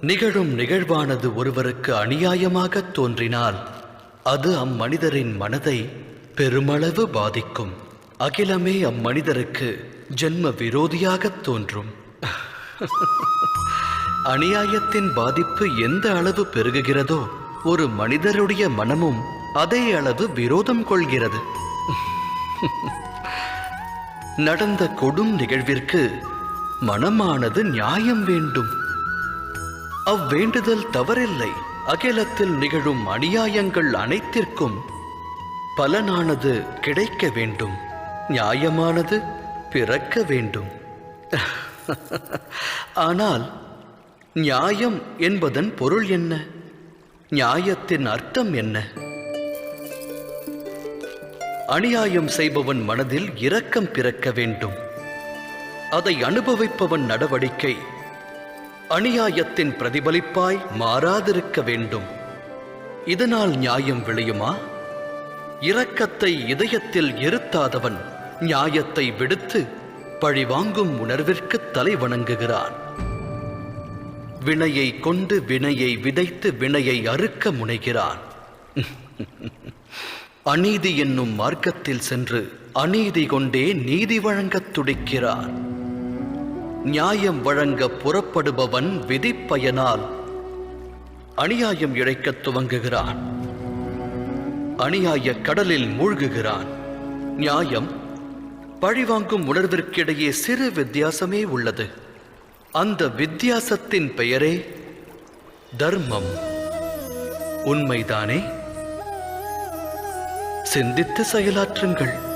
நிகழும் நிகழ்வானது ஒருவருக்கு அநியாயமாக தோன்றினால் அது அம்மனிதரின் மனதை பெருமளவு பாதிக்கும். அகிலமே அம்மனிதருக்கு ஜென்ம விரோதியாக தோன்றும். அநியாயத்தின் பாதிப்பு எந்த அளவு பெருகுகிறதோ ஒரு மனிதருடைய மனமும் அதே அளவு விரோதம் கொள்கிறது. நடந்த கொடும் நிகழ்விற்கு மனமானது நியாயம் வேண்டும். அவ்வேண்டுதல் தவறில்லை. அகிலத்தில் நிகழும் அநியாயங்கள் அனைத்திற்கும் பலனானது கிடைக்க வேண்டும். நியாயமானது பிறக்க வேண்டும். ஆனால் நியாயம் என்பதன் பொருள் என்ன? நியாயத்தின் அர்த்தம் என்ன? அநியாயம் செய்பவன் மனதில் இரக்கம் பிறக்க வேண்டும். அதை அனுபவிப்பவன் நடவடிக்கை அநியாயத்தின் பிரதிபலிப்பாய் மாறாதிருக்க வேண்டும். இதனால் நியாயம் விளையுமா? இரக்கத்தை இதயத்தில் இருத்தாதவன் நியாயத்தை விடுத்து பழிவாங்கும் உணர்விற்கு தலை வணங்குகிறான். வினையை கொண்டு வினையை விதைத்து வினையை அறுக்க முனைகிறான். அநீதி என்னும் மார்க்கத்தில் சென்று அநீதி கொண்டே நீதி வழங்கத் துடிக்கிறான். நியாயம் வழங்க புறப்படுபவன் விதிப்பயனால் அநியாயம் இழைக்கத் துவங்குகிறான். அநியாய கடலில் மூழ்குகிறான். நியாயம் பழிவாங்கும் உணர்விற்கிடையே சிறு வித்தியாசமே உள்ளது. அந்த வித்தியாசத்தின் பெயரே தர்மம். உண்மைதானே? சிந்தித்து செயலாற்றுங்கள்.